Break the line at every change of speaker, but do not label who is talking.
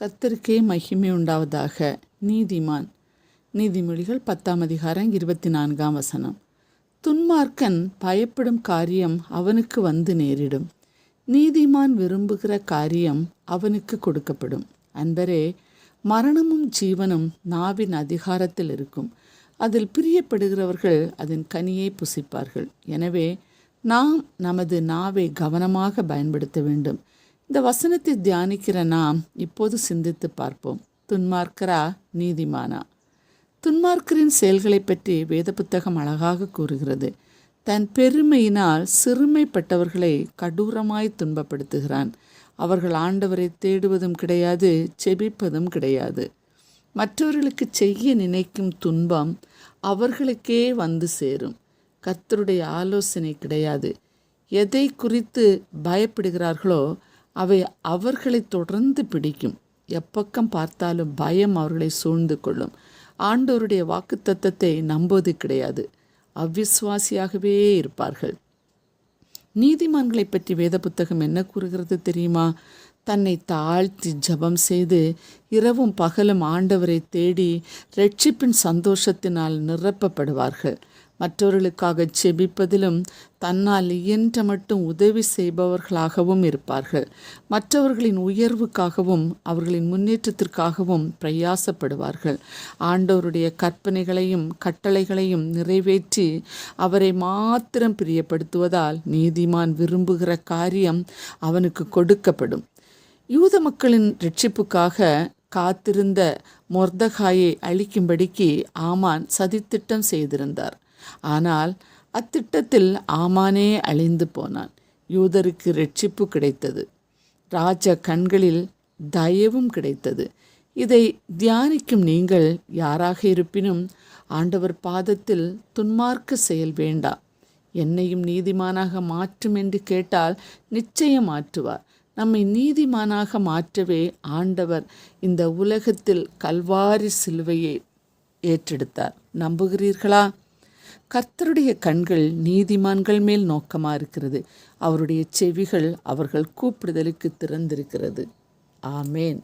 கர்த்தருக்கே மகிமை உண்டாவதாக. நீதிமான். நீதிமொழிகள் பத்தாம் அதிகாரம் இருபத்தி நான்காம் வசனம். துன்மார்க்கன் பயப்படும் காரியம் அவனுக்கு வந்து நேரிடும். நீதிமான் விரும்புகிற காரியம் அவனுக்கு கொடுக்கப்படும். அன்பரே மரணமும் ஜீவனும் நாவின் அதிகாரத்தில் இருக்கும். அதில் பிரியப்படுகிறவர்கள் அதன் கனியை புசிப்பார்கள். எனவே நாம் நமது நாவை கவனமாக பயன்படுத்த வேண்டும். இந்த வசனத்தை தியானிக்கிற நாம் இப்போது சிந்தித்து பார்ப்போம். துன்மார்க்கரா நீதிமானா? துன்மார்க்கரின் செயல்களை பற்றி வேத புத்தகம் அழகாக கூறுகிறது. தன் பெருமையினால் சிறுமைப்பட்டவர்களை கடூரமாய் துன்பப்படுத்துகிறான். அவர்கள் ஆண்டவரை தேடுவதும் கிடையாது செபிப்பதும் கிடையாது. மற்றவர்களுக்கு செய்ய நினைக்கும் துன்பம் அவர்களுக்கே வந்து சேரும். கத்தருடைய ஆலோசனை கிடையாது. எதை குறித்து பயப்படுகிறார்களோ அவை அவர்களை தொடர்ந்து பிடிக்கும். எப்பக்கம் பார்த்தாலும் பயம் அவர்களை சூழ்ந்து கொள்ளும். ஆண்டோருடைய வாக்கு தத்தத்தை நம்புவது கிடையாது. அவ்விசுவாசியாகவே இருப்பார்கள். நீதிமான்களை பற்றி வேத புத்தகம் என்ன கூறுகிறது தெரியுமா? தன்னை தாழ்த்தி ஜபம் செய்து இரவும் பகலும் ஆண்டவரை தேடி ரட்சிப்பின் சந்தோஷத்தினால் நிரப்பப்படுவார்கள். மற்றவர்களுக்காக செபிப்பதிலும் தன்னால் இயன்ற மட்டும் உதவி செய்பவர்களாகவும் இருப்பார்கள். மற்றவர்களின் உயர்வுக்காகவும் அவர்களின் முன்னேற்றத்திற்காகவும் பிரயாசப்படுவார்கள். ஆண்டவருடைய கற்பனைகளையும் கட்டளைகளையும் நிறைவேற்றி அவரை மாத்திரம் பிரியப்படுத்துவதால் நீதிமான் விரும்புகிற காரியம் அவனுக்கு கொடுக்கப்படும். யூத மக்களின் ரட்சிப்புக்காக காத்திருந்த மொர்தகாயை அழிக்கும்படிக்கு ஆமான் சதித்திட்டம் செய்திருந்தார். ஆனால் அத்திட்டத்தில் ஆமானே அழிந்து போனான். யூதருக்கு ரட்சிப்பு கிடைத்தது. ராஜ கண்களில் தயவும் கிடைத்தது. இதை தியானிக்கும் நீங்கள் யாராக இருப்பினும் ஆண்டவர் பாதத்தில் துன்மார்க்க செயல் வேண்டாம் என்னையும் நீதிமானாக மாற்றும் என்று கேட்டால் நிச்சயம் மாற்றுவார். நம்மை நீதிமானாக மாற்றவே ஆண்டவர் இந்த உலகத்தில் கல்வாரி சிலுவையை ஏற்றெடுத்தார். நம்புகிறீர்களா? கர்த்தருடைய கண்கள் நீதிமான்கள் மேல் நோக்கமாக இருக்கிறது. அவருடைய செவிகள் அவர்கள் கூப்பிடுதலுக்கு திறந்திருக்கிறது. ஆமேன்.